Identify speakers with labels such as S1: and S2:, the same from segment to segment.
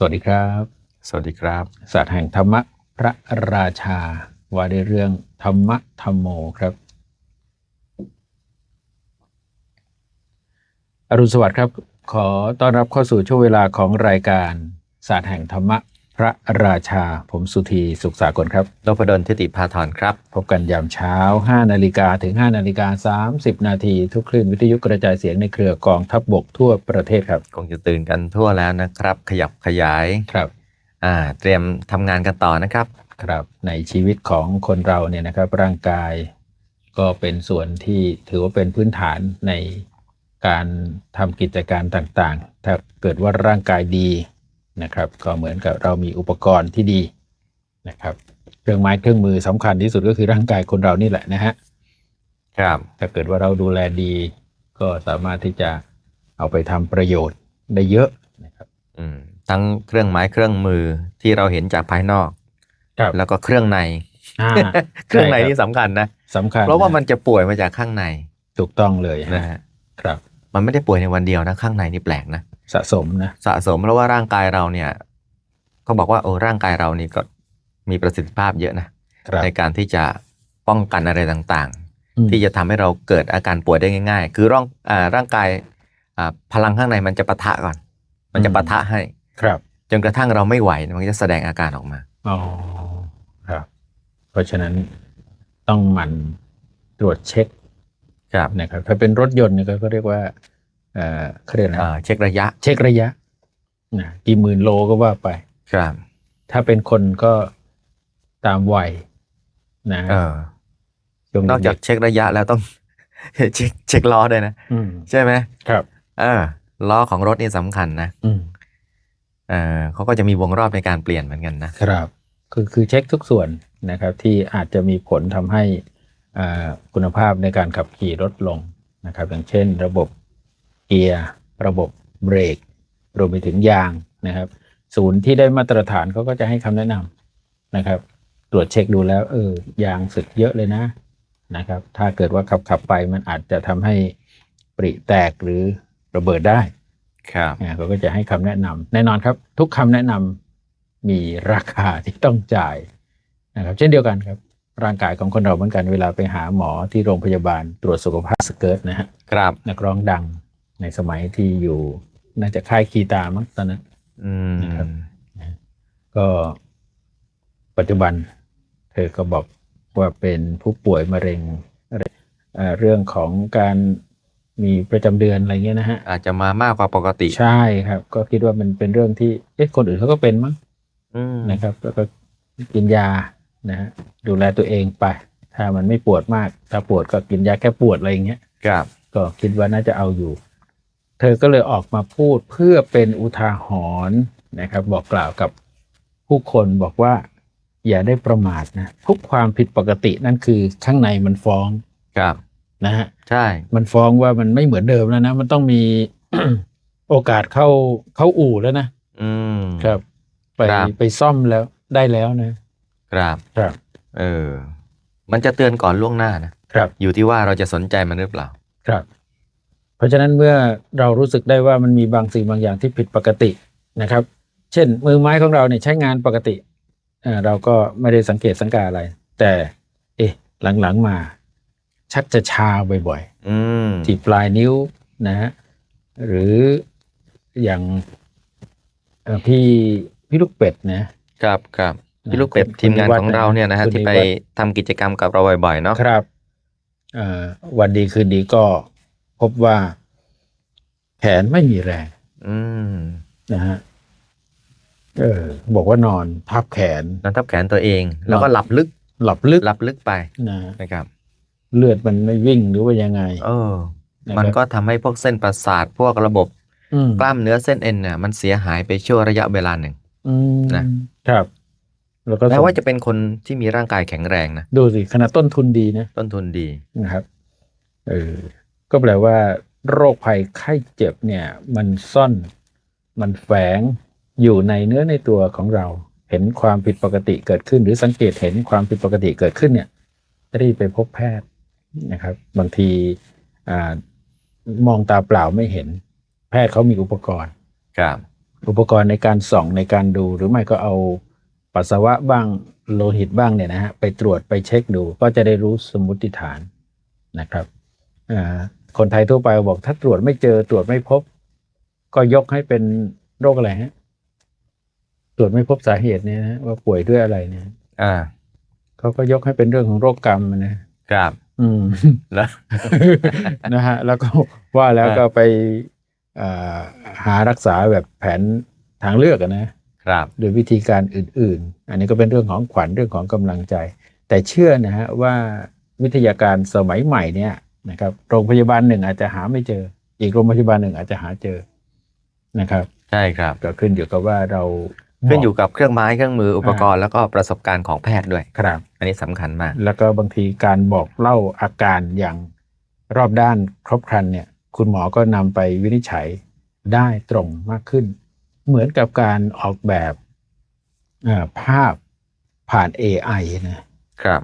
S1: สวัสดีครับ
S2: สวัสดีครับ
S1: ศาสตร์แห่งธรรมะพระราชาว่าด้วยเรื่องธรรมะธรรมโมครับ อรุณสวัสดิ์ครับ ขอต้อนรับเข้าสู่ช่วงเวลาของรายการศาสตร์แห่งธรรมะ พระราชา ผมสุธีสุขสากลครับ
S2: นพดลทิติพาธรครับ
S1: พบกันยามเช้า 5 นาฬิกาถึง 5 นาฬิกา 30 นาที ทุกคลื่นวิทยุกระจายเสียงในเครือกองทัพบบกทั่วประเทศครับ
S2: คงจะตื่นกันทั่วแล้วนะครับ ขยับขยาย
S1: ครับ
S2: อ่าเตรียมทำงานกันต่อนะครับ
S1: ครับ ในชีวิตของคนเราเนี่ยนะครับร่างกายก็เป็นส่วนที่ถือว่าเป็นพื้นฐานในการทำกิจการต่างๆ ถ้าเกิดว่าร่างกายดี นะครับ ก็เหมือนกับเรามีอุปกรณ์ที่ดีนะครับ เครื่องไม้เครื่องมือสำคัญที่สุดก็คือร่างกายคนเรานี่แหละนะฮะ
S2: ครับ
S1: ถ้าเกิดว่าเราดูแลดี ก็สามารถที่จะเอาไปทำประโยชน์ได้เยอะนะครับ
S2: อืมทั้งเครื่องไม้เครื่องมือที่เราเห็นจากภายนอก
S1: ครับ
S2: แล้วก็เครื่องใน
S1: อ่า
S2: เครื่องใน
S1: ช่
S2: นี่
S1: บ
S2: สำคัญนะ
S1: สำคัญ
S2: เพราะว่ามันจะป่วยมาจากข้างใน
S1: ถูกต้องเลย
S2: นะ
S1: ฮะ
S2: ฮะ
S1: ครับ
S2: มันไม่ได้ป่วยในวันเดียวนะ ข้างในนี่แปลกนะ
S1: สะสมนะ
S2: สะสมเพราะว่าร่างกายเราเนี่ยเขาบอกว่าโอ้ร่างกายเรานี่ก็มีประสิทธิภาพเยอะนะ
S1: ครับ
S2: ในการที่จะป้องกันอะไรต่าง
S1: อืม
S2: ๆที่จะทำให้เราเกิดอาการป่วยได้ง่าย ๆ คือร่างอ่าร่างกายอ่าพลังข้างในมันจะปะทะก่อน มันจะปะทะให้
S1: ครับ
S2: จนกระทั่งเราไม่ไหวมันก็จะแสดงอาการออกมา
S1: อ๋อครับ เพราะฉะนั้นต้องหมั่นตรวจเช็ค
S2: ครับ
S1: นะครับถ้าเป็นรถยนต์เนี่ยก็เรียกว่า เอ่อเขาเรียกนะ
S2: อ่าเช็คระยะ
S1: เช็คระยะนะกี่หมื่นโลก็ว่าไป
S2: ครับ
S1: ถ้าเป็นคนก็ตามวัยนะ
S2: เออ
S1: ช่วง
S2: นอกจาก
S1: เด็
S2: เช็คระยะแล้วต้อง เช็คเช็คล้อด้วยนะ
S1: อืม
S2: ใช่ไหม
S1: ครับ
S2: เออล้อของรถนี่สำคัญนะ
S1: อืม
S2: เออเขาก็จะมีวงรอบในการเปลี่ยนเหมือนกันนะ
S1: ครับ คือคือเช็คทุกส่วนนะครับ ที่อาจจะมีผลทำให้อ่าคุณภาพในการขับขี่ลดลงนะครับ อย่างเช่น ระบบ เกียร์ระบบเบรกรวมไปถึงยางนะครับ ศูนย์ที่ได้มาตรฐานเขาก็จะให้คำแนะนำนะครับ ตรวจเช็คดูแล้ว เออยางสึกเยอะเลยนะนะครับ ถ้าเกิดว่าขับขับไปมันอาจจะทำให้ปริแตกหรือระเบิดได้
S2: ครับ
S1: อ่าเขาก็จะให้คำแนะนำแน่นอนครับ ทุกคำแนะนำมีราคาที่ต้องจ่ายนะครับ เช่นเดียวกันครับ ร่างกายของคนเราเหมือนกันเวลาไปหาหมอที่โรงพยาบาลตรวจสุขภาพสเกิร์ตนะฮะ
S2: ครับ
S1: นักร้องดัง ในสมัยที่อยู่น่าจะค่ายคีตามั้งตอนนั้น
S2: อืม
S1: นะครับก็ปัจจุบัน เธอก็บอกว่าเป็นผู้ป่วยมะเร็งอะไรเอ่อเรื่องของการมีประจำเดือนอะไรเงี้ยนะฮะ
S2: อาจจะมามากกว่าปกติ
S1: ใช่ครับ ก็คิดว่ามันเป็นเรื่องที่เอ๊ะคนอื่นเขาก็เป็นมั้ง
S2: อืม
S1: นะครับ แล้วก็กินยานะฮะดูแลตัวเองไป ถ้ามันไม่ปวดมาก ถ้าปวดก็กินยาแก้ปวดอะไรอย่างเงี้ย
S2: ครับ
S1: ก็คิดว่าน่าจะเอาอยู่ เธอก็เลยออกมาพูดเพื่อเป็นอุทาหรณ์นะครับ บอกกล่าวกับผู้คนบอกว่า อย่าได้ประมาทนะทุกความผิดปกตินั่นคือข้างในมันฟ้อง
S2: ครับ
S1: นะฮะ
S2: ใช่
S1: มันฟ้องว่ามันไม่เหมือนเดิมแล้วนะ มันต้องมีโอกาสเข้าเข้าอู่แล้วนะ
S2: อืม
S1: ครับ ไป
S2: ครับ
S1: ไปซ่อมแล้วได้แล้วนะครับครับ
S2: เออ มันจะเตือนก่อนล่วงหน้านะ
S1: ครับ
S2: อยู่ที่ว่าเราจะสนใจมันหรือเปล่า
S1: ครับ เพราะฉะนั้นเมื่อเรารู้สึกได้ว่ามันมีบางสิ่งบางอย่างที่ผิดปกตินะครับ เช่น มือไม้ของเราเนี่ยใช้งานปกติเอ่อเราก็ไม่ได้สังเกตสังกาอะไร แต่เอ๊ะหลังๆมา ชักจะชาบ่อย
S2: อืม
S1: ๆที่ปลายนิ้วนะฮะหรืออย่างเอ่อพี่พี่ลูกเป็ดนะ
S2: ครับครับ
S1: นะ
S2: พี่ลูกเป็ด
S1: คุณ
S2: ทีมงาน
S1: คุณนิวัฒน์
S2: ของเราเนี่ยนะฮะ
S1: คุณ
S2: ที่
S1: นิ
S2: ไป
S1: วัฒน์
S2: ทำกิจกรรมกับเราบ่อยๆเนาะ
S1: ครับเอ่อวันดีคืนดีก็ พบว่าแขนไม่มีแรง
S2: อืม
S1: นะฮะเออบอกว่านอนทับแขน
S2: นอนทับแขนตัวเอง แล้วก็หลับลึก
S1: หลับลึก
S2: หลับลึกไป
S1: นะ
S2: นะครับ
S1: เลือดมันไม่วิ่งหรือว่ายังไง
S2: เออ
S1: นะครับ
S2: มันก็ทำให้พวกเส้นประสาทพวกระบบ
S1: อืม
S2: กล้ามเนื้อเส้นเอ็นเนี่ยมันเสียหายไปชั่วระยะเวลาหนึ่ง
S1: อืม
S2: นะ
S1: ครับแล้วก็
S2: แม้ว่าจะเป็นคนที่มีร่างกายแข็งแรงนะ
S1: ดูสิขนาดต้นทุนดีนะ
S2: ต้นทุนดี
S1: นะครับ เออ ก็แปลว่า โรคภัยไข้เจ็บเนี่ย มันซ่อน มันแฝงอยู่ในเนื้อในตัวของเรา เห็นความผิดปกติเกิดขึ้น หรือสังเกตเห็นความผิดปกติเกิดขึ้นเนี่ยรีบไปพบแพทย์นะครับ บางทีอมองตาเปล่าไม่เห็น แพทย์เขามีอุปกรณ์
S2: ครับ
S1: อุปกรณ์ในการส่องในการดูหรือไม่ก็เอาปัสสาวะบ้างโลหิตบ้างเนี่ยนะฮะไปตรวจไปเช็คดูก็จะได้รู้สมมติฐานนะครับอ่า คนไทยทั่วไปบอกถ้าตรวจไม่เจอตรวจไม่พบ ก็ยกให้เป็นโรคอะไรฮะ ตรวจไม่พบสาเหตุเนี่ยนะว่าป่วยด้วยอะไรเนี่ย
S2: อ่า
S1: เขาก็ยกให้เป็นเรื่องของโรคกรรมนะครับ อืม
S2: แล้ว
S1: นะฮะ แล้วก็ว่าแล้ว
S2: อ่า
S1: ก็ไปอ่าหารักษาแบบแผนทางเลือกอะนะครับโดยวิธีการอื่น ๆ อันนี้ก็เป็นเรื่องของขวัญเรื่องของกำลังใจ แต่เชื่อนะฮะว่าวิทยาการสมัยใหม่เนี่ย นะครับ โรงพยาบาลหนึ่งอาจจะหาไม่เจอ อีกโรงพยาบาลหนึ่งอาจจะหาเจอนะครับ
S2: ใช่ครับ
S1: ก็ขึ้นอยู่กับว่าเรา
S2: ขึ้นอยู่กับเครื่องไม้เครื่องมืออุปกรณ์แล้วก็ประสบการณ์ของแพทย์ด้วย
S1: ครับ
S2: อันนี้สำคัญมาก
S1: แล้วก็บางทีการบอกเล่าอาการอย่างรอบด้านครบครันเนี่ย คุณหมอก็นำไปวินิจฉัยได้ตรงมากขึ้น เหมือนกับการออกแบบอ่าภาพผ่าน AI นะครับ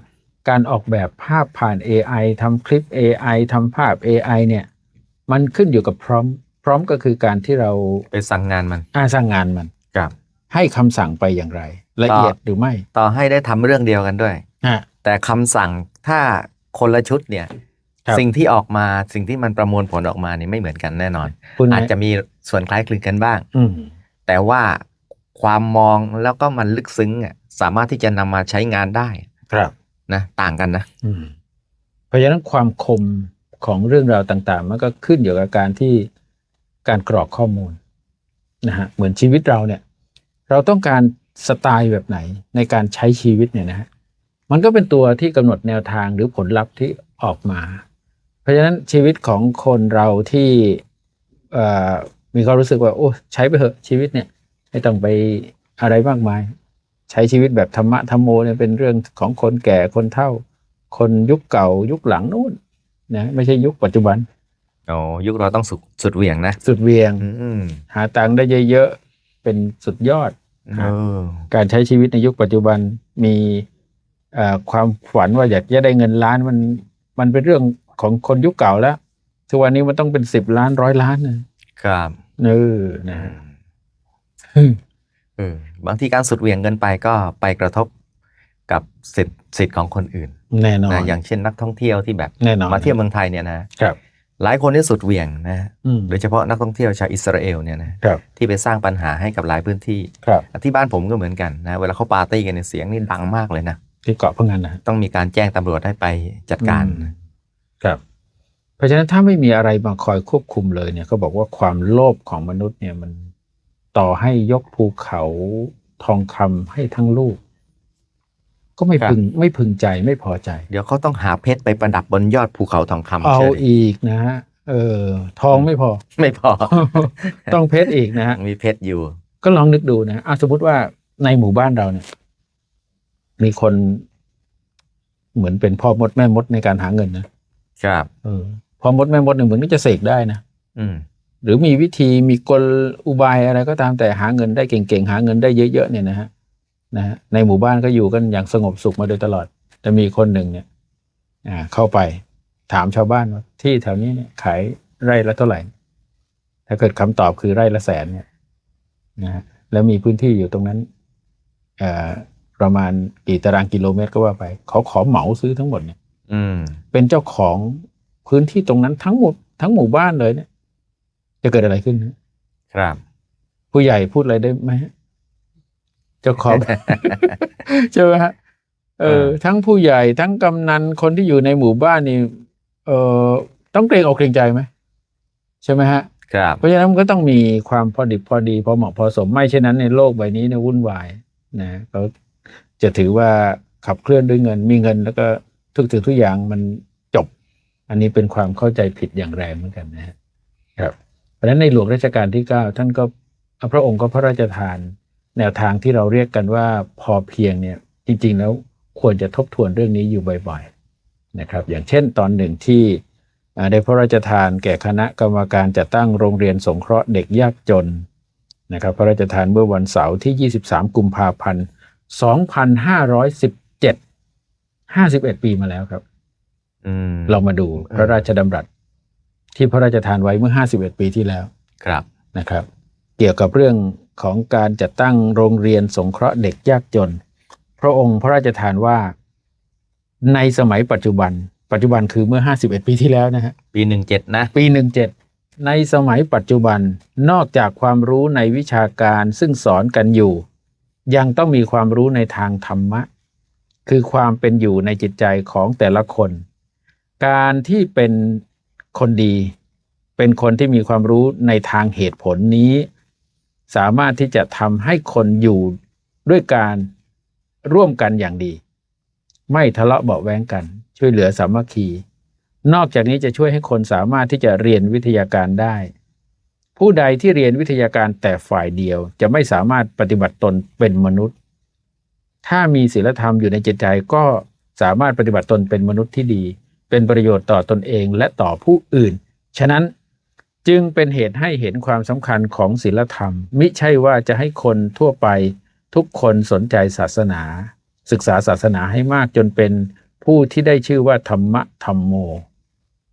S1: การออกแบบภาพผ่าน AI ทำคลิป AI ทำภาพ AI เนี่ย มันขึ้นอยู่กับพร้อม พร้อมก็คือการที่เรา
S2: ไปสั่งงานมัน
S1: อาสร้างงานมัน
S2: ครับ
S1: ให้คำสั่งไปอย่างไร ละเอียดหรือไม่
S2: ต่อให้ได้ทำเรื่องเดียวกันด้วย
S1: ฮะ
S2: แต่คำสั่งถ้าคนละชุดเนี่ย
S1: ครับ
S2: สิ่งที่ออกมาสิ่งที่มันประมวลผลออกมานี่ไม่เหมือนกันแน่นอน
S1: คุณ
S2: อาจจะมีส่วนคล้ายคลึงกันบ้าง
S1: อืม
S2: แต่ว่าความมองแล้วก็มันลึกซึ้งอะสามารถที่จะนำมาใช้งานได้
S1: ครับ
S2: นะต่างกันนะ
S1: เพราะฉะนั้นความคมของเรื่องราวต่าง ๆ มันก็ขึ้นอยู่กับการที่การกรอกข้อมูลนะฮะเหมือนชีวิตเราเนี่ย เราต้องการสไตล์แบบไหนในการใช้ชีวิตเนี่ยนะฮะมันก็เป็นตัวที่กำหนดแนวทางหรือผลลัพธ์ที่ออกมา เพราะฉะนั้นชีวิตของคนเราที่มีความรู้สึกว่า โอ้ ใช้ไปเถอะชีวิตเนี่ยไม่ต้องไปอะไรมากมาย ใช้ชีวิตแบบธรรมะธรรมโมเนี่ยเป็นเรื่องของคนแก่คนเฒ่า คนยุคเก่ายุคหลังนู่นนะไม่ใช่ยุคปัจจุบัน
S2: โอ้ยุคเราต้องสุดสุดเหวี่ยงนะ
S1: สุดเวียง
S2: อืม
S1: หาตังค์ได้เยอะๆเป็นสุดยอด
S2: เออ
S1: การใช้ชีวิตในยุคปัจจุบันมีเอ่อความฝันว่าอยากจะได้เงินล้านมันมันเป็นเรื่องของคนยุคเก่าแล้วทุกวันนี้มันต้องเป็นสิบล้านร้อยล้านนะครับเออนะ
S2: เออ บางทีการสุดเหวี่ยงเกินไปก็ไปกระทบกับสิทธิ์สิทธิ์ของคนอื่น
S1: แน่นอน
S2: นะอย่างเช่นนักท่องเที่ยวที่แบบ
S1: แน่นอน
S2: มาเที่ยวเมืองไทยเนี่ยนะครับหลายคนที่สุดเหวี่ยงนะ
S1: อืม
S2: โดยเฉพาะนักท่องเที่ยวชาวอิสราเอลเนี่ยนะครับที่ไปสร้างปัญหาให้กับหลายพื้นที่
S1: ครับ
S2: ที่บ้านผมก็เหมือนกันนะเวลาเขาปาร์ตี้กันเนี่ยเสียงนี่ดังมากเลยนะ
S1: ที่เกาะพังงานนะ
S2: ต้องมีการแจ้งตำรวจให้ไปจัดการ
S1: อืมครับ เพราะฉะนั้นถ้าไม่มีอะไรมาคอยควบคุมเลยเนี่ยก็บอกว่าความโลภของมนุษย์เนี่ยมัน ต่อให้ยกภูเขาทองคำให้ทั้งลูก ก็ไม่
S2: ครับ
S1: พึงไม่พึงใจไม่พอใจ
S2: เดี๋ยวเขาต้องหาเพชรไปประดับบนยอดภูเขาทองคำ
S1: เอา
S2: เชื่อดิ
S1: อีกนะฮะเออ ทองไม่พอ
S2: ไม่พอ
S1: ต้องเพชรอีกนะฮะ
S2: มีเพชรอยู่
S1: ก็ลองนึกดูนะอะสมมติว่าในหมู่บ้านเราเนี่ย มีคน เหมือนเป็นพ่อมดแม่มดในการหาเงินนะครับ เออพ่อมดแม่มดเนี่ยเหมือนก็จะเสกได้นะ
S2: อืม
S1: หรือมีวิธีมีกลอุบายอะไรก็ตามแต่หาเงินได้เก่งๆ หาเงินได้เยอะๆเนี่ยนะฮะนะฮะในหมู่บ้านก็อยู่กันอย่างสงบสุขมาโดยตลอด แต่มีคนหนึ่งเนี่ยอ่าเข้าไปถามชาวบ้านว่าที่แถวนี้เนี่ยขายไร่ละเท่าไหร่ ถ้าเกิดคำตอบคือไร่ละแสนเนี่ยนะฮะแล้วมีพื้นที่อยู่ตรงนั้นเอ่อประมาณกี่ตารางกิโลเมตรก็ว่าไปเขาขอเหมาซื้อทั้งหมดเนี่ย
S2: อืม
S1: เป็นเจ้าของพื้นที่ตรงนั้นทั้งหมดทั้งหมู่บ้านเลยเนี่ย จะเกิดอะไรขึ้นฮะ
S2: ครับ
S1: ผู้ใหญ่พูดอะไรได้ไหมฮะเจ้าของใช่ไหมฮะเออ ทั้งผู้ใหญ่ทั้งกำนันคนที่อยู่ในหมู่บ้านนี่ เออต้องเกรงอกเกรงใจไหมใช่ไหมฮะ
S2: ครับ
S1: เพราะฉะนั้นมันก็ต้องมีความพอดิบพอดีพอเหมาะพอสมไม่เช่นนั้นในโลกใบนี้เนี่ยวุ่นวายนะเขาจะถือว่าขับเคลื่อนด้วยเงินมีเงิน แล้วก็ทุกสิ่งทุกอย่างมันจบ อันนี้เป็นความเข้าใจผิดอย่างแรงเหมือนกันนะฮะครับเพ ราะฉะนั้นในหลวงรัชกาลที่เก้าท่านก็พระองค์ก็พระราชทาน แนวทางที่เราเรียกกันว่าพอเพียงเนี่ยจริง ๆ แล้วควรจะทบทวนเรื่องนี้อยู่บ่อยๆนะครับอย่างเช่นตอนหนึ่งที่อ่าได้พระราชทานแก่คณะกรรมการจัดตั้งโรงเรียนสงเคราะห์เด็กยากจนนะครับพระราชทานเมื่อวันเสาร์ที่ 23 กุมภาพันธ์ 2517 51 ปีมาแล้วครับ
S2: อืม
S1: เรามาดูพระราชดำรัส ที่พระราชทานไว้เมื่อ 51 ปีที่แล้ว
S2: ครับ
S1: นะครับ เกี่ยวกับเรื่องของการจัดตั้งโรงเรียนสงเคราะห์เด็กยากจน พระองค์พระราชทานว่าในสมัยปัจจุบัน ปัจจุบันคือเมื่อ 51 ปีที่แล้วนะฮะ
S2: ปีหนึ่งเจ็ดนะ
S1: ปี 17 ในสมัยปัจจุบันนอกจากความรู้ในวิชาการซึ่งสอนกันอยู่ ยังต้องมีความรู้ในทางธรรมะ คือความเป็นอยู่ในจิตใจของแต่ละคน การที่เป็น คนดี เป็นคนที่มีความรู้ในทางเหตุผลนี้ สามารถที่จะทำให้คนอยู่ด้วยการร่วมกันอย่างดี ไม่ทะเลาะเบาแว้งกัน ช่วยเหลือสามัคคี นอกจากนี้จะช่วยให้คนสามารถที่จะเรียนวิทยาการได้ ผู้ใดที่เรียนวิทยาการแต่ฝ่ายเดียวจะไม่สามารถปฏิบัติตนเป็นมนุษย์ ถ้ามีศีลธรรมอยู่ในจิตใจก็สามารถปฏิบัติตนเป็นมนุษย์ที่ดี เป็นประโยชน์ต่อตนเองและต่อผู้อื่น ฉะนั้นจึงเป็นเหตุให้เห็นความสำคัญของศีลธรรม มิใช่ว่าจะให้คนทั่วไปทุกคนสนใจศาสนา ศึกษาศาสนาให้มากจนเป็นผู้ที่ได้ชื่อว่าธรรมะธรรมโม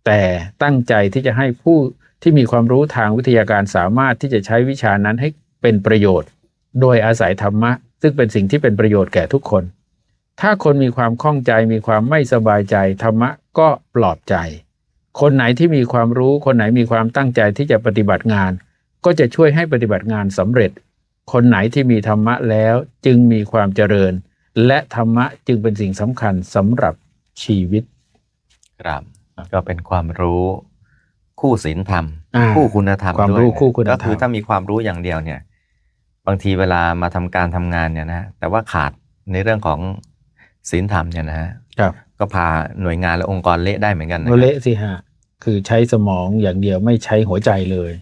S1: แต่ตั้งใจที่จะให้ผู้ที่มีความรู้ทางวิทยาการสามารถที่จะใช้วิชานั้นให้เป็นประโยชน์ โดยอาศัยธรรมะ ซึ่งเป็นสิ่งที่เป็นประโยชน์แก่ทุกคน ถ้าคนมีความข้องใจมีความไม่สบายใจธรรมะก็ปลอบใจ คนไหนที่มีความรู้ คนไหนมีความตั้งใจที่จะปฏิบัติงาน ก็จะช่วยให้ปฏิบัติงานสำเร็จ คนไหนที่มีธรรมะแล้วจึงมีความเจริญ และธรรมะจึงเป็นสิ่งสำคัญสำหรับชีวิต
S2: ครับก็เป็นความรู้คู่ศีลธรรม
S1: อ่า
S2: คู่คุณธรรม
S1: ความ
S2: ด้วย
S1: รู้คู่คุณธรรม
S2: ก็คือถ้ามีความรู้อย่างเดียวเนี่ย บางทีเวลามาทำการทำงานเนี่ยนะแต่ว่าขาดในเรื่องของ ศีลธรรมเนี่ยนะฮะ
S1: ครับ
S2: ก็พาหน่วยงานและองค์กรเละได้เหมือนกันนะค
S1: ก็
S2: รับ
S1: เละสิฮะคือใช้สมองอย่างเดียวไม่ใช้หัวใจเลย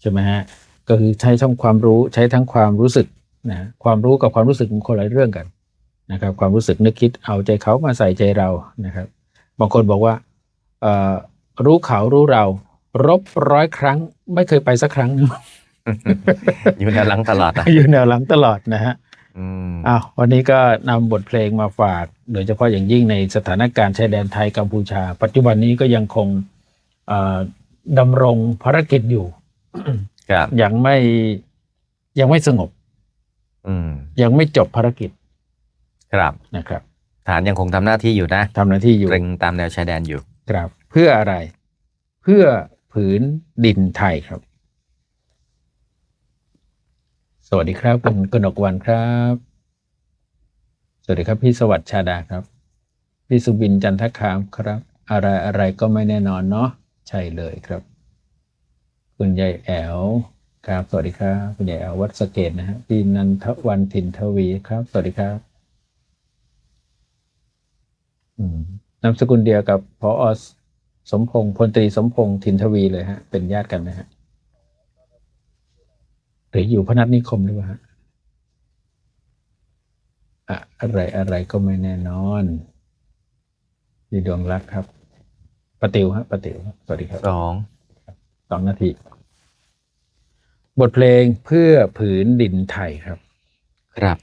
S1: ใช่ไหมฮะก็คือใช้ทั้งความรู้ใช้ทั้งความรู้สึกนะความรู้กับความรู้สึกมันคนละเรื่องกันนะครับ ความรู้สึกนึกคิดเอาใจเขามาใส่ใจเรานะครับ บางคนบอกว่าเอ่อรู้เขารู้เรา รบร้อยครั้ง ไม่เคยไปสักครั้ง
S2: อยู่ในหลังตลาดนะ
S1: อยู่แนวหลังตลอดนะฮะ
S2: อืม
S1: อ้าววันนี้ก็นำบทเพลงมาฝาก โดยเฉพาะอย่างยิ่งในสถานการณ์ชายแดนไทยกัมพูชา ปัจจุบันนี้ก็ยังคงเอ่อดำรงภารกิจอยู่
S2: ครับ
S1: ยังไม่ยังไม่สงบ
S2: อืม
S1: ยังไม่จบภารกิจ
S2: ครับ
S1: นะครับ
S2: ฐานยังคงทำหน้าที่อยู่นะ
S1: ทำหน้าที่อยู่
S2: เกรงตามแนวชายแดนอยู่
S1: ครับ เพื่ออะไร เพื่อผืนดินไทยครับ สวัสดีครับคุณกนกวันครับ สวัสดีครับพี่สวัสดิ์ชาดาครับ พี่สุบินจันทคามครับ อะไรอะไรก็ไม่แน่นอนเนาะใช่เลยครับ คุณยายแอลครับ สวัสดีครับ คุณยายแอลวัดสเกตนะฮะพี่นันทวันถิ่นทวีครับ สวัสดีครับนามสกุลเดียวกับพออสมพงษ์พลตรีสมพงษ์ถิ่นทวีเลยฮะ เป็นญาติกันไหมฮะ รืออยู่พนัสนิคมหรือเปล่าฮะอะอะไรอะไรก็ไม่แน่นอนดีดวงรักครับปะติวฮะปะติวครับสวัสดีครับ
S2: สอง
S1: สองนาที บทเพลงเพื่อผืนดินไทยครับ
S2: ครับ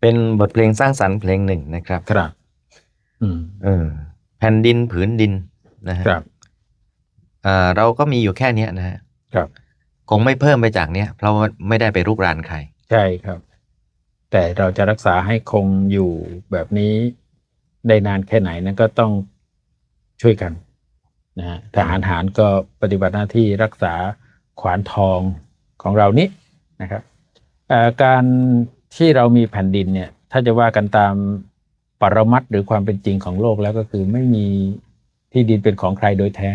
S2: เป็นบทเพลงสร้างสรรค์เพลงหนึ่งนะครับ
S1: ครับ อืม
S2: เออแผ่นดินผืนดินนะฮะ
S1: ครับ
S2: อ่าเราก็มีอยู่แค่เนี้ยนะฮะ
S1: ครับ
S2: คงไม่เพิ่มไปจากเนี้ยเพราะว่าไม่ได้ไปรุกรานใคร
S1: ใช่ครับ แต่เราจะรักษาให้คงอยู่แบบนี้ได้นานแค่ไหนนั้นก็ต้องช่วยกันนะฮะทหารหารก็ปฏิบัติหน้าที่รักษาขวานทองของเรานี้นะครับการที่เรามีแผ่นดินเนี่ย ถ้าจะว่ากันตามปรมัตหรือความเป็นจริงของโลกแล้วก็คือไม่มีที่ดินเป็นของใครโดยแท้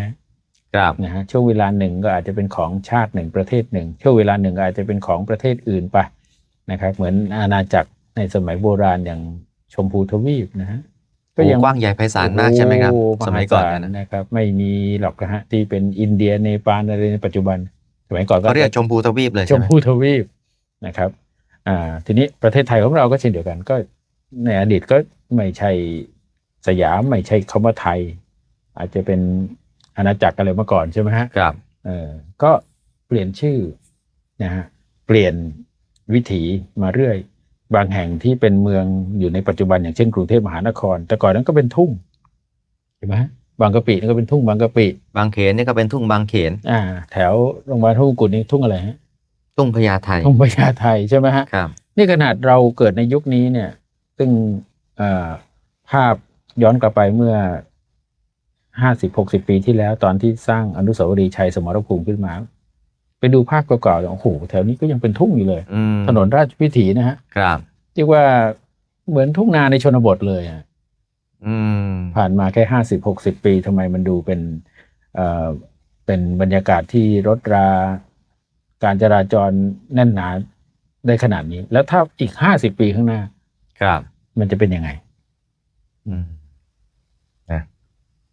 S1: นะฮะช่วงเวลาหนึ่งก็อาจจะเป็นของชาติหนึ่งประเทศหนึ่งช่วงเวลาหนึ่งก็อาจจะเป็นของประเทศอื่นไปนะครับเหมือนอาณาจักรในสมัยโบราณอย่างชมพูทวีปนะฮะ
S2: โอ้กว้างใหญ่ไพศาลมากใช่ไหมครับ
S1: โอ้
S2: สมัยก่อนา
S1: ศาล
S2: นะ
S1: นะครับ ไม่มีหรอกนะฮะที่เป็นอินเดียเนปาลอะไรในปัจจุบันสมัยก่อนก็
S2: เขาเรียกชมพูทวีปเลย
S1: ช
S2: ใช่
S1: ม
S2: ไหม
S1: พูทวีปนะครับอ่าทีนี้ประเทศไทยของเราก็เช่นเดียวกัน ก็ในอดีตก็ไม่ใช่สยามไม่ใช่คำว่าไทย อาจจะเป็น อาณาจักรอะไรมาก่อนใช่ไหมฮะ
S2: ครับ
S1: เออก็เปลี่ยนชื่อนะฮะเปลี่ยนวิถีมาเรื่อย บางแห่งที่เป็นเมืองอยู่ในปัจจุบันอย่างเช่นกรุงเทพมหานคร แต่ก่อนนั้นก็เป็นทุ่งเห็นไหมฮะบางกะปินี่ก็เป็นทุ่งบางกะปิ
S2: บางเขนนี่ก็เป็นทุ่งบางเขน
S1: อ่า แถวโรงพยาบาลทุ่งกุฎนี่ทุ่งอะไรฮะ
S2: ตุ้งพญาไท
S1: ทุ่งพญาไทใช่ไหมฮะ
S2: ครับ
S1: นี่ขนาดเราเกิดในยุคนี้เนี่ย ซึ่งเอ่อภาพย้อนกลับไปเมื่อ ห้าสิบหกสิบปีที่แล้วตอนที่สร้างอนุสาวรีย์ชัยสมรภูมิขึ้นมา ไปดูภาพเก่าๆโอ้โหแถวนี้ก็ยังเป็นทุ่งอยู่เลย
S2: อืม
S1: ถนนราชวิถีนะฮะ
S2: ครับ
S1: เรียกว่าเหมือนทุ่งนาในชนบทเลยอะ
S2: อืม
S1: ผ่านมาแค่ห้าสิบหกสิบปีทำไมมันดูเป็นเอ่อเป็นบรรยากาศที่รถรา การจราจรแน่นหนาได้ขนาดนี้ แล้วถ้าอีกห้าสิบปีข้างหน้า
S2: ครับ
S1: มันจะเป็นยังไง
S2: อืมนะ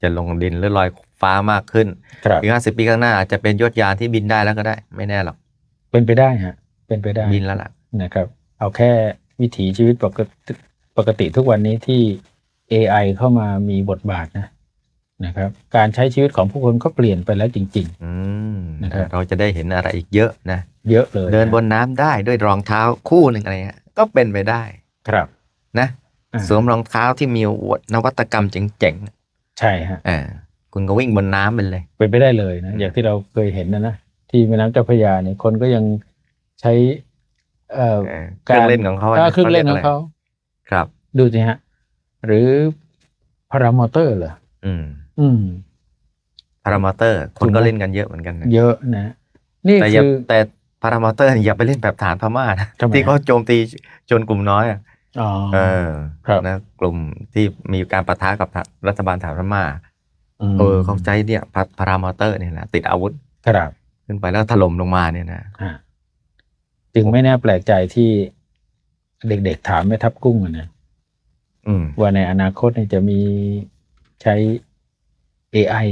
S2: จะลงดินหรือลอยฟ้ามากขึ้น
S1: ครับ
S2: อีกห้าสิบปีข้างหน้าอาจจะเป็นยศยานที่บินได้แล้วก็ได้ ไม่แน่หรอก
S1: เป็นไปได้ฮะ เป็นไปได้
S2: บินแล้วล่ะ
S1: นะครับ เอาแค่วิถีชีวิตปกติปกติทุกวันนี้ที่ AI เข้ามามีบทบาทนะนะครับ การใช้ชีวิตของผู้คนก็เปลี่ยนไปแล้วจริง
S2: อืม
S1: นะครับ
S2: เราจะได้เห็นอะไรอีกเยอะนะ
S1: ๆเยอะเลย
S2: เดินบนน้ำได้ด้วยรองเท้าคู่หนึ่งอะไรเงี้ยก็เป็นไปได้
S1: ครับ
S2: นะ
S1: อ่า
S2: สวมรองเท้าที่มีนวัตกรรมเจ๋ง
S1: ใช่ฮะ
S2: ๆอ่าคุณก็วิ่งบนน้ำไปเลย
S1: เป็นไปได้เลยนะอย่างที่เราเคยเห็นนะนะที่แม่น้ำเจ้าพระยาเนี่ยคนก็ยังใช้เอ่อ
S2: เออเครื่องเล่นของเขาะ
S1: ถ้าเครื่องเล่นของ
S2: รียกะไเขาครับ
S1: ดูสิฮะ หรือพารามอเตอร์เหรอ
S2: อืม
S1: อืม
S2: พารามอเตอร์ คนก็เล่นกันเยอะเหมือนกันนะ
S1: เยอะนะนี่
S2: แต่อย่า
S1: คือ
S2: แต่พารามอเตอร์อย่าไปเล่นแบบฐานพม่านะ
S1: ทำไม
S2: ที่เขาโจมตีชนกลุ่มน้อยอะ
S1: อ๋อ
S2: เออ
S1: ครับ
S2: นะกลุ่มที่มีการปะทะกับรัฐบาลฐานพม่า
S1: ม
S2: เออเขาใช้เนี่ยพาพารามอเตอร์เนี่ยนะติดอาวุธ
S1: ครับ
S2: ขึ้นไปแล้วถล่มลงมาเนี่ยนะ
S1: ฮะจึงไม่น่าแปลกใจที่เด็กๆถามแม่ทัพกุ้งอะนะ
S2: อืม
S1: ว่าในอนาคตเนี่ยจะมีใช้ AI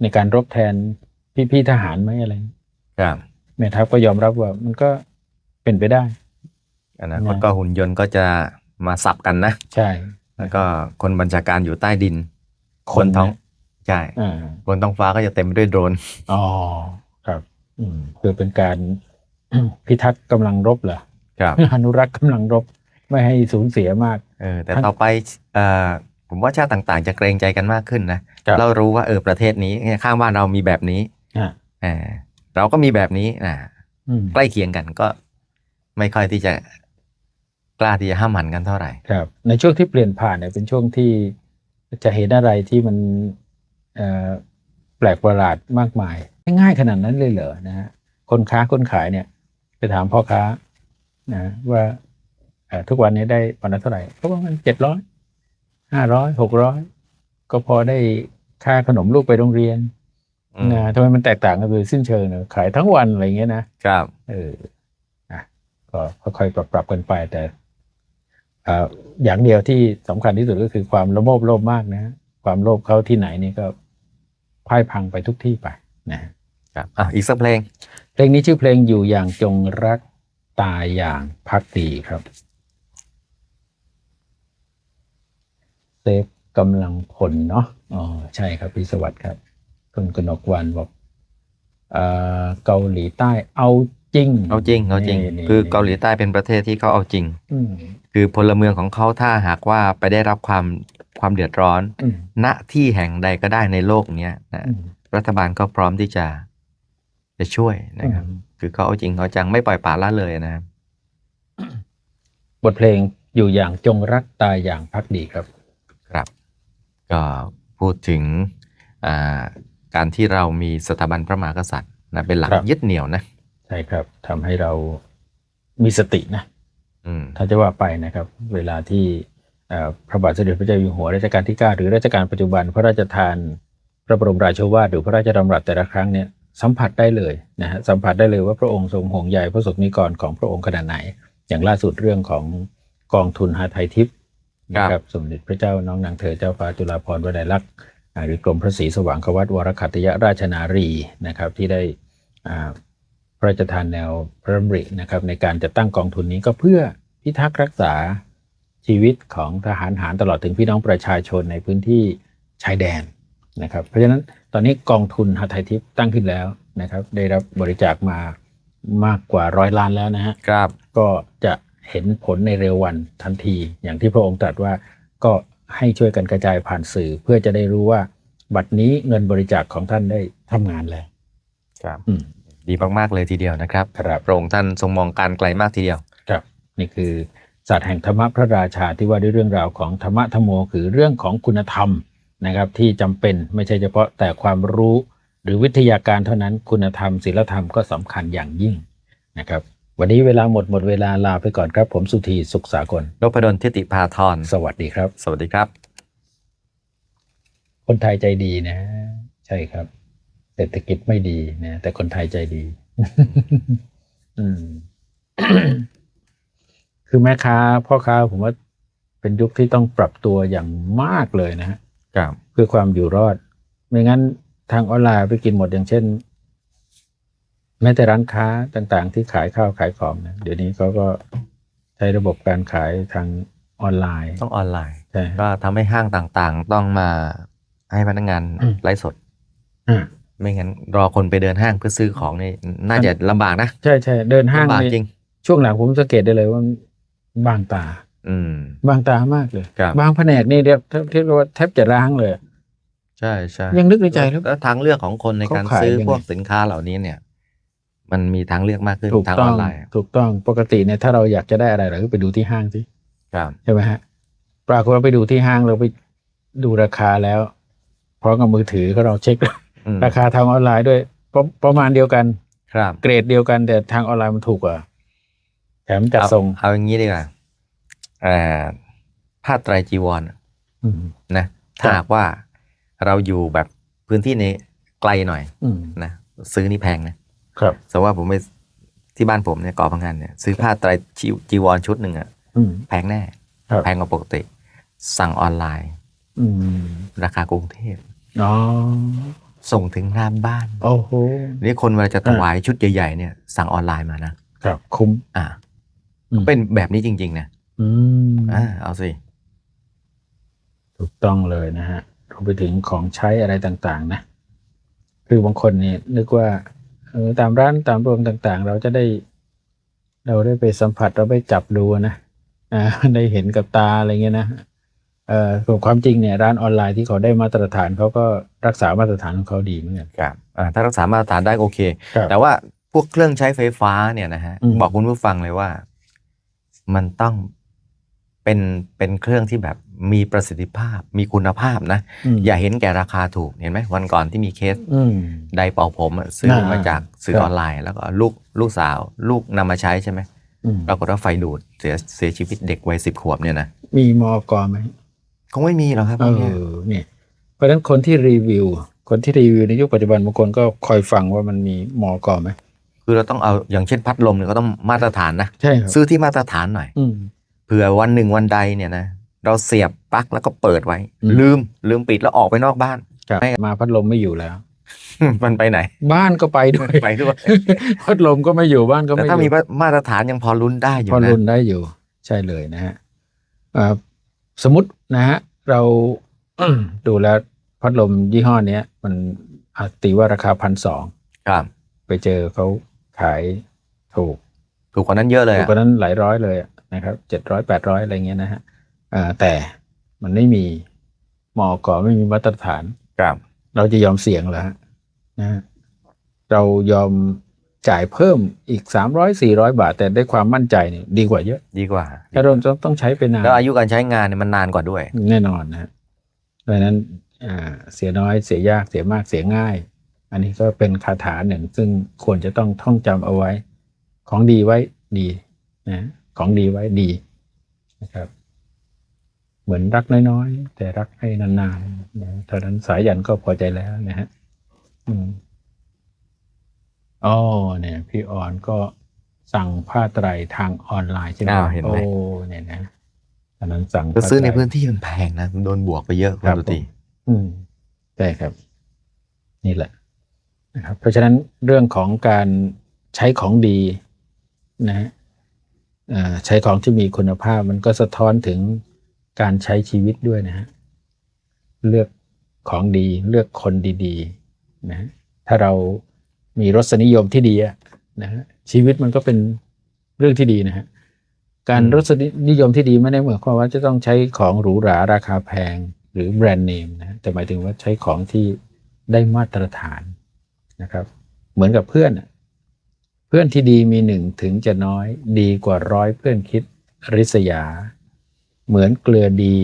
S1: ในการรบแทนพี่ๆทหารไหมอะไร
S2: ครับ
S1: แม่ทัพก็ยอมรับว่ามันก็เป็นไปได้
S2: อนาคต
S1: นะ
S2: ก็หุ่นยนต์ก็จะ มาสับกันนะ
S1: ใช่
S2: แล้วก็คนบัญชาการอยู่ใต้ดิน
S1: คน
S2: ท้อง
S1: นะ
S2: ใช่
S1: อ่า
S2: บนท้องฟ้าก็จะเต็มไปด้วยโดรน
S1: อ๋อครับ อืมคือเป็นการพิทักษ์กำลังรบเหรอ
S2: ครับ
S1: อนุรักษ์กำลังรบไม่ให้สูญเสียมาก
S2: เออ แต่ต่อไปเอ่อผมว่าชาติต่างๆ จะเกรงใจกันมากขึ้นนะ
S1: ครับ
S2: เรารู้ว่าเออประเทศนี้เนี่ยข้างบ้านเรามีแบบนี้
S1: อ่า
S2: เออเราก็มีแบบนี้นะ
S1: อืม
S2: ใกล้เคียงกันก็ไม่ค่อยที่จะ กล้าที่จะห้ามหันกันเท่าไหร่
S1: ครับ ในช่วงที่เปลี่ยนผ่านเนี่ยเป็นช่วงที่จะเห็นอะไรที่มันเอ่อแปลกประหลาดมากมาย ง่ายขนาดนั้นเลยเหรอนะฮะคนค้าคนขายเนี่ย ไปถามพ่อค้านะว่าเอ่อทุกวันนี้ได้วันละเท่าไหร่เขาบอกมันเจ็ดร้อยห้าร้อยหกร้อยก็พอได้ค่าขนมลูกไปโรงเรียน
S2: อืม
S1: นะทำไมมันแตกต่างกันโดยสิ้นเชิงเนอะขายทั้งวันอะไรอย่างเงี้ยนะครับ เอออะก็ค่อยๆปรับปรับกันไปแต่ อ่าอย่างเดียวที่สำคัญที่สุดก็คือความละโมบโลภมากนะฮะความโลภเขาที่ไหนนี่ก็พ่ายพังไปทุกที่ไปนะฮะ
S2: ครับอะอีกสักเพลง
S1: เพลงนี้ชื่อเพลงอยู่อย่างจงรักตายอย่างพักดีครับเซฟกำลังพลเนาะอ๋อใช่ครับพี่สวัสดิ์ครับคุณกนกวันบอกเอ่อเกาหลีใต้เอา จริง
S2: เอาจริงเอาจริง
S1: นี่
S2: คือเกาหลีใต้เป็นประเทศที่เขาเอาจริง
S1: อืม
S2: คือพลเมืองของเขาถ้าหากว่าไปได้รับความความเดือดร้อน
S1: อืม
S2: ณที่แห่งใดก็ได้ในโลกเนี้ยนะ
S1: อืม
S2: รัฐบาลก็พร้อมที่จะจะช่วยนะครับ
S1: อืม
S2: คือเขาเอาจริงเขาจังไม่ปล่อยปละละเลยนะครับ
S1: บทเพลงอยู่อย่างจงรักตายอย่างพักดีครับ
S2: ครับก็พูดถึงอ่าการที่เรามีสถาบันพระมหากษัตริย์นะเป็นหลัก
S1: ครับ
S2: ยึดเหนี่ยวนะ
S1: ใช่ครับทำให้เรามีสตินะ
S2: อืม
S1: ถ้าจะว่าไปนะครับ เวลาที่เอ่อพระบาทสมเด็จพระเจ้าอยู่หัวรัชกาลที่ 9 หรือรัชกาลปัจจุบัน พระราชทานพระบรมราโชวาทหรือพระราชดำรัสแต่ละครั้งเนี่ยสัมผัสได้เลยนะฮะสัมผัสได้เลยว่าพระองค์ทรงห่วงใยพระสงฆ์นิกรของพระองค์ขนาดไหน อย่างล่าสุดเรื่องของกองทุนหาไทยทิพย์นะครับสมเด็จพระเจ้าน้องนางเธอเจ้าฟ้าจุฬาภรณ์วลัยลักษณ์อ่าหรือกรมพระศรีสว่างควัตวรคัตยราชนารีนะครับที่ได้อ่าพ ระราชทานแนวพระดำรินะครับในการจัดตั้งกองทุนนี้ก็เพื่อพิทักษ์รักษาชีวิตของทหารหารตลอดถึงพี่น้องประชาชนในพื้นที่ชายแดนนะครับเพราะฉะนั้นตอนนี้กองทุนหาไทยทิพย์ตั้งขึ้นแล้วนะครับได้รับบริจาคมามากกว่าร้อยล้านแล้วนะฮะ
S2: ครับ
S1: ก็จะเห็นผลในเร็ววันทันที อย่างที่พระองค์ตรัสว่าก็ให้ช่วยกันกระจายผ่านสื่อ เพื่อจะได้รู้ว่า บัดนี้เงินบริจาคของท่านได้ทำงานแล้ว
S2: ครับ
S1: อืม
S2: ดีมากๆเลยทีเดียวนะครับ
S1: ครับ
S2: พระองค์ท่านทรงมองการไกลมากทีเดียว
S1: ครับนี่คือศาสตร์แห่งธรรมะพระราชาที่ว่าด้วยเรื่องราวของธรรมะธรรมโมคือเรื่องของคุณธรรมนะครับ ที่จำเป็นไม่ใช่เฉพาะแต่ความรู้หรือวิทยาการเท่านั้นคุณธรรมศีลธรรมก็สำคัญอย่างยิ่งนะครับ วันนี้เวลาหมดหมดเวลาลาไปก่อนครับ ผมสุธีสุขสากล
S2: นพดลทิติพาทร
S1: สวัสดีครับ
S2: สวัสดีครับ
S1: คนไทยใจดีนะ ใช่ครับเศรษฐกิจไม่ดีนะแต่คนไทยใจดี อืม คือแม่ค้าพ่อค้าผมว่าเป็นยุคที่ต้องปรับตัวอย่างมากเลยนะฮะ
S2: ครับ
S1: เพื่อความอยู่รอด ไม่งั้นทางออนไลน์ไปกินหมดอย่างเช่น แม้แต่ร้านค้าต่าง ๆ ที่ขายข้าวขายของนะเดี๋ยวนี้เขาก็ใช้ระบบการขายทางออนไลน์
S2: ต้องออนไลน์
S1: ใช่
S2: ก็ทำให้ห้างต่างๆ ต้องมาให้พนักงาน
S1: อืม
S2: ไลฟ์สด
S1: อ่า
S2: ไม่งั้นรอคนไปเดินห้างเพื่อซื้อของนี่น่าจะลำบากนะ
S1: ใช่ใช่เดินห้าง
S2: ลำบาก
S1: นี่
S2: จริง
S1: ช่วงหลังผมสังเกตได้เลยว่าบางตา
S2: อืม
S1: บางตามากเลย
S2: ครับ
S1: บางแผนกนี่เรียกเรียกว่าแทบจะร้างเลย
S2: ใช่ใช่
S1: ยังนึกในใจแล้ว
S2: แล้วทางเลือกของคนในการ
S1: เขาขาย
S2: ซื้อ
S1: ยังไง
S2: พวกสินค้าเหล่านี้เนี่ย มันมีทางเลือกมากขึ้น
S1: ถูก
S2: ทาง
S1: ต้
S2: อ
S1: อ
S2: องนไลน์
S1: ถูกต้องปกติเนี่ยถ้าเราอยากจะได้อะไรเราก็ไปดูที่ห้างสิ
S2: ครับ
S1: ใช่ไหมฮะปรากฏว่าไปดูที่ห้างเราไปดูราคาแล้วพร้อมกับมือถือก็เราเช็ค
S2: อืม
S1: ราคาทางออนไลน์ด้วยประประมาณเดียวกัน
S2: ครับ
S1: เกรดเดียวกันแต่ทางออนไลน์มันถูกกว่าแถมจัด
S2: เอา
S1: ส่ง
S2: เอาอย่างนี้ดีกว่าอ่าผ้าไตรจีวร
S1: อืม
S2: นะถ้าหากว่าเราอยู่แบบพื้นที่นี้ไกลหน่อย
S1: อืม
S2: นะซื้อนี่แพงนะครับสมมติว่าผมไปที่บ้านผมเนี่ยก่อพังงานเนี่ยซื้อผ้าไตรจีจีวรชุดหนึ่งอะ
S1: อืม
S2: แพงแน่
S1: ครับ
S2: แพงกว่าปกติ สั่งออนไลน์
S1: อืม
S2: ราคากรุงเทพ
S1: อ๋อ
S2: ส่งถึงหน้าบ้าน
S1: โอ้โห
S2: นี่คนเวลาจะถวายชุดใหญ่ๆเนี่ย สั่งออนไลน์มานะครับ
S1: คุ้ม
S2: อ่า
S1: อืม
S2: เป็นแบบนี้จริง ๆ นะ
S1: อืม
S2: อ่าเอาสิ
S1: ถูกต้องเลยนะฮะรวมไปถึงของใช้อะไรต่างๆ นะ คือบางคนนี่นึกว่าเออตามร้านตามรวมต่างๆ เราจะได้ เราได้ไปสัมผัสเราไปจับดูนะอ่าได้เห็นกับตาอะไรเงี้ยนะเอ่อ ส่วนความจริงเนี่ยร้านออนไลน์ที่เขาได้มาตรฐานเขาก็รักษามาตรฐานของเขาดีเหมือนกัน
S2: ครับอ่าถ้ารักษามาตรฐานได้โอเค
S1: ครับ
S2: แต่ว่าพวกเครื่องใช้ไฟฟ้าเนี่ยนะฮะ
S1: อืม
S2: บอกคุณผู้ฟังเลยว่า มันต้องเป็นเป็นเครื่องที่แบบมีประสิทธิภาพมีคุณภาพนะ
S1: ม
S2: อย่าเห็นแก่ราคาถูกเห็นไหมวันก่อนที่มีเคส
S1: อืม
S2: ไดร์เป่าผมอะซื้อ
S1: อ่า
S2: มาจากสื่อ
S1: ครับ
S2: ออนไลน์ แล้วก็ลูกลูกสาว ลูกนำมาใช้ใช่ไหม
S1: อืม
S2: ปรากฏว่าไฟดูดเสียเสียชีวิตเด็กวัยสิบขวบเนี่ยนะ
S1: มีมอกรไหม
S2: คงไม่มีหรอกครับพ
S1: เอ
S2: วกเนี้ย
S1: อเนี่ยเพราะฉะนั้นคนที่รีวิว คนที่รีวิวในยุคปัจจุบันบางคนก็คอยฟังว่ามันมีมอกรไหม
S2: คือเราต้องเอาอย่างเช่นพัดลมเนี่ยก็ต้องมาตรฐานนะ
S1: ใช่ครับ
S2: ซื้อที่มาตรฐานหน่อย
S1: อืม
S2: เผื่อวันหนึ่งวันใดเนี่ยนะเราเสียบปลั๊กแล้วก็เปิดไว้
S1: อืม
S2: ลืมลืมปิดแล้วออกไปนอกบ้าน
S1: ครับมาพัดลมไม่อยู่แล้ว
S2: มันไปไหน
S1: บ้านก็ไปด้วย
S2: ไปด้วย
S1: พัดลมก็ไม่อยู่บ้านก็
S2: แต่
S1: ไม่อ
S2: ถ้ามี
S1: ยู่
S2: มาตรฐานยังพอลุ้นได้อยู่
S1: พอ
S2: นะ
S1: รุนได้อยู่ ใช่เลยนะฮะอ่า สมมตินะฮะเราดูแล้วพัดลมยี่ห้อเนี้ยมันอาตีว่าราคาพันสอง
S2: ครับ
S1: ไปเจอเขาขายถูก
S2: ถูกกว่านั้นเยอะเลย
S1: ถูก
S2: อะ
S1: กว่านั้นหลายร้อยเลยอะนะครับเจ็ดร้อยแปดร้อยอะไรเงี้ยนะฮะอ่าแต่มันไม่มีมอกอไม่มีมาตรฐาน
S2: ครับ
S1: เราจะยอมเสี่ยงเหรอฮะนะฮะเรายอม จ่ายเพิ่มอีกสามร้อยสี่ร้อยบาท แต่ได้ความมั่นใจเนี่ยดีกว่าเยอะ
S2: ดีกว่า
S1: ถ้าเราต้องต้องใช้ไปนาน
S2: แล้วอายุการใช้งานเนี่ยมันนานกว่าด้วย
S1: แน่นอนนะฮะเพราะฉะนั้นอ่าเสียน้อยเสียยากเสียมากเสียง่าย อันนี้ก็เป็นคาถาหนึ่ง ซึ่งควรจะต้องท่องจำเอาไว้ ของดีไว้ดีนะของดีไว้ดีนะครับ เหมือนรักน้อยๆ แต่รักให้นานๆนะเท่านั้นสายยันก็พอใจแล้วนะฮะอืม อ๋อเนี่ย พี่ออนก็สั่งผ้าไตรทางออนไลน์ใช่ไหม
S2: อ้าวเห็นไหม
S1: โอ้เนี่ยนะอันนั้นสั่ง
S2: ก็ซื้อใน
S1: ผ้าไตร
S2: พื้นที่มันแพงนะโดนบวกไปเยอะคุ
S1: ครั
S2: ณ
S1: บ
S2: ตุตี
S1: อืมใช่ครับ นี่แหละนะครับ เพราะฉะนั้นเรื่องของการใช้ของดีนะฮะเอ่อใช้ของที่มีคุณภาพมันก็สะท้อนถึงการใช้ชีวิตด้วยนะฮะเลือกของดี เลือกคนดี ๆ นะฮะถ้าเรา มีรสนิยมที่ดีอะนะฮะชีวิตมันก็เป็นเรื่องที่ดีนะฮะการ
S2: อืม
S1: รสนิยมที่ดีไม่ได้หมายความว่าจะต้องใช้ของหรูหราราคาแพงหรือแบรนด์เนมนะฮะแต่หมายถึงว่าใช้ของที่ได้มาตรฐานนะครับ เหมือนกับเพื่อนอะพื่อนที่ดีมีหนึ่งถึงจะน้อยดีกว่าร้อยเพื่อนคิดริษยา เหมือนเกลือดี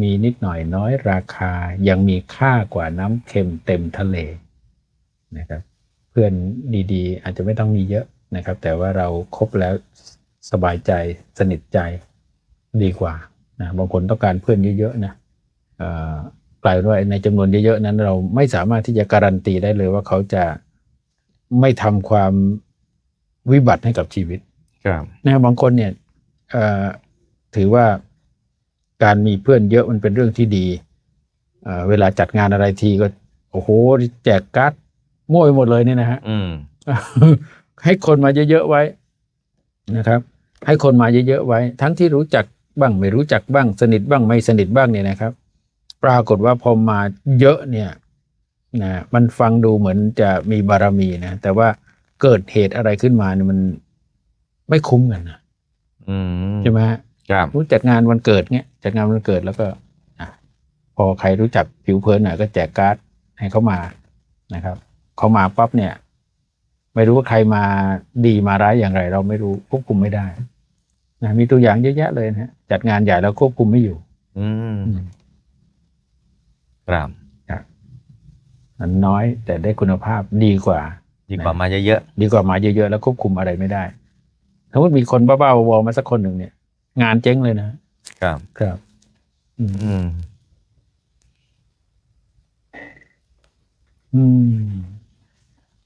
S1: มีนิดหน่อยน้อยราคายังมีค่ากว่าน้ำเค็มเต็มทะเลนะครับเพื่อนดีๆ อาจจะไม่ต้องมีเยอะนะครับ แต่ว่าเราครบแล้วสบายใจสนิทใจดีกว่านะบางคนต้องการเพื่อนเยอะๆนะเอ่อกลายเป็นว่าในจำนวนเยอะๆนั้นเราไม่สามารถที่จะการันตีได้เลยว่าเขาจะไม่ทำความวิบัติให้กับชีวิต
S2: ครับ
S1: นะบางคนเนี่ยเอ่อถือว่าการมีเพื่อนเยอะมันเป็นเรื่องที่ดีเอ่อเวลาจัดงานอะไรทีก็โอ้โหแจกการ์ด มั่วไปหมดเลยเนี่ยนะฮะ
S2: อืม
S1: ให้คนมาเยอะๆไว้นะครับ ให้คนมาเยอะๆไว้ ทั้งที่รู้จักบ้างไม่รู้จักบ้างสนิทบ้างไม่สนิทบ้างเนี่ยนะครับ ปรากฏว่าพอมาเยอะเนี่ยนะมันฟังดูเหมือนจะมีบารมีนะแต่ว่าเกิดเหตุอะไรขึ้นมาเนี่ยมันไม่คุ้มกันนะ
S2: อืม
S1: ใช่ไหมฮะ
S2: ครับ
S1: รู้จัดงานวันเกิดเงี้ยจัดงานวันเกิดแล้วก็อะพอใครรู้จักผิวเผินหน่อยก็แจกการ์ดให้เขามานะครับ เขามาปั๊บเนี่ย ไม่รู้ว่าใครมาดีมาร้ายอย่างไร เราไม่รู้ควบคุมไม่ได้นะมีตัวอย่างเยอะแยะเลยนะฮะจัดงานใหญ่แล้วควบคุมไม่อยู่
S2: อืม
S1: อืม
S2: ครับ
S1: มันน้อยแต่ได้คุณภาพดีกว่า
S2: ดีกว่ามาเยอะ
S1: ดีกว่ามาเยอะๆแล้วควบคุมอะไรไม่ได้ถ้าว่ามีคนบ้าๆบอๆมาสักคนหนึ่งเนี่ย งานเจ๊งเลยนะ
S2: ๆครับ
S1: ครับ อืม
S2: อืม
S1: อืม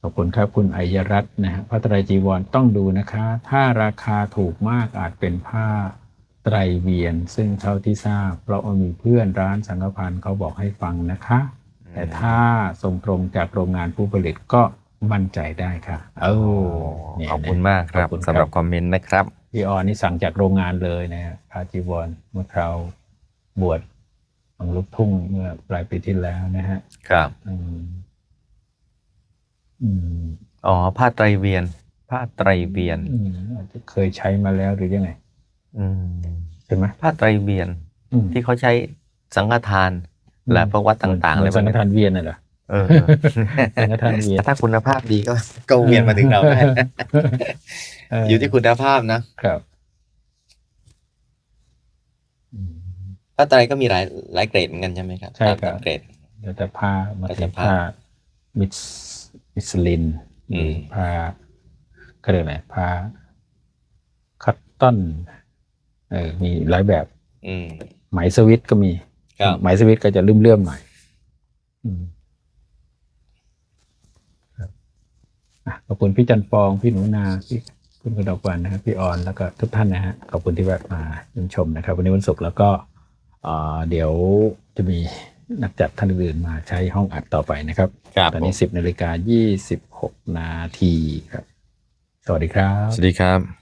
S1: ขอบคุณครับคุณอัยรัตน์นะฮะพระไตรจีวรต้องดูนะคะ ถ้าราคาถูกมากอาจเป็นผ้าไตรเวียน ซึ่งเท่าที่ทราบ เพราะว่ามีเพื่อนร้านสังฆพันธ์เขาบอกให้ฟังนะคะ แต่ถ้าส่งตรงจากโรงงานผู้ผลิตก็มั่นใจได้ค่ะเออเนี่ย
S2: ขอบคุณมากครับ
S1: ขอบคุณ
S2: สำหรับคอมเมนต์นะครับ
S1: พี่ออนนี่สั่งจากโรงงานเลยนะฮะพระจีวรเมื่อคราวบวชของลูกทุ่งเมื่อปลายปีที่แล้วนะฮะ
S2: ครับ
S1: อืมอืม
S2: อ๋อผ้าไตรเวียนผ้าไตรเวียน
S1: อืมอาจจะเคยใช้มาแล้วหรือยังไง
S2: อืม
S1: ใช่ไหม
S2: ผ้าไตรเวียน
S1: อืม
S2: ที่เขาใช้สังฆทานและพระวัดต่างๆ
S1: เห
S2: เล
S1: มื
S2: ย
S1: อนสังฆทานเวียนน่ะเหรอ
S2: เออ
S1: สังฆทานเวียน
S2: แต่ถ้าคุณภาพดีก็ก็เวียนมาถึงเราได้
S1: เอ
S2: ยู่ที่คุณภาพนะ
S1: ครับอืม
S2: ผ้าไตรก็มีหลายหลายเกรดเหมือนกันใช่ไหมครับ
S1: ใช่ครับ
S2: ตามเกรด
S1: เดี๋ยวแต่ผ้ามา
S2: แล้วแต่
S1: ถึง
S2: ผ้า
S1: ผ้ามิส มิสลิน
S2: อืม
S1: ผ้าเขาเรียกอะไรผ้าคัตตอนเออมีหลายแบบ
S2: อืม
S1: ไหมสวิตก็มี
S2: ครับ
S1: ไหมสวิตก็จะเลื่อมๆหน่อยอืมครับอะขอบคุณพี่จันฟอง พี่หนูนา พี่คุณกระดกวันนะครับพี่ออนแล้วก็ทุกท่านนะฮะขอบคุณที่แวะมาเยี่ยมชมนะครับ วันนี้วันศุกร์แล้วก็เอ่อเดี๋ยวจะมี นักจัดท่านอื่นๆมาใช้ห้องอัดต่อไปนะครับ
S2: ครับ
S1: ตอนนี้สิบนาฬิกายี่สิบหกนาทีครับ สวัสดีครับ
S2: สวัสดีครับ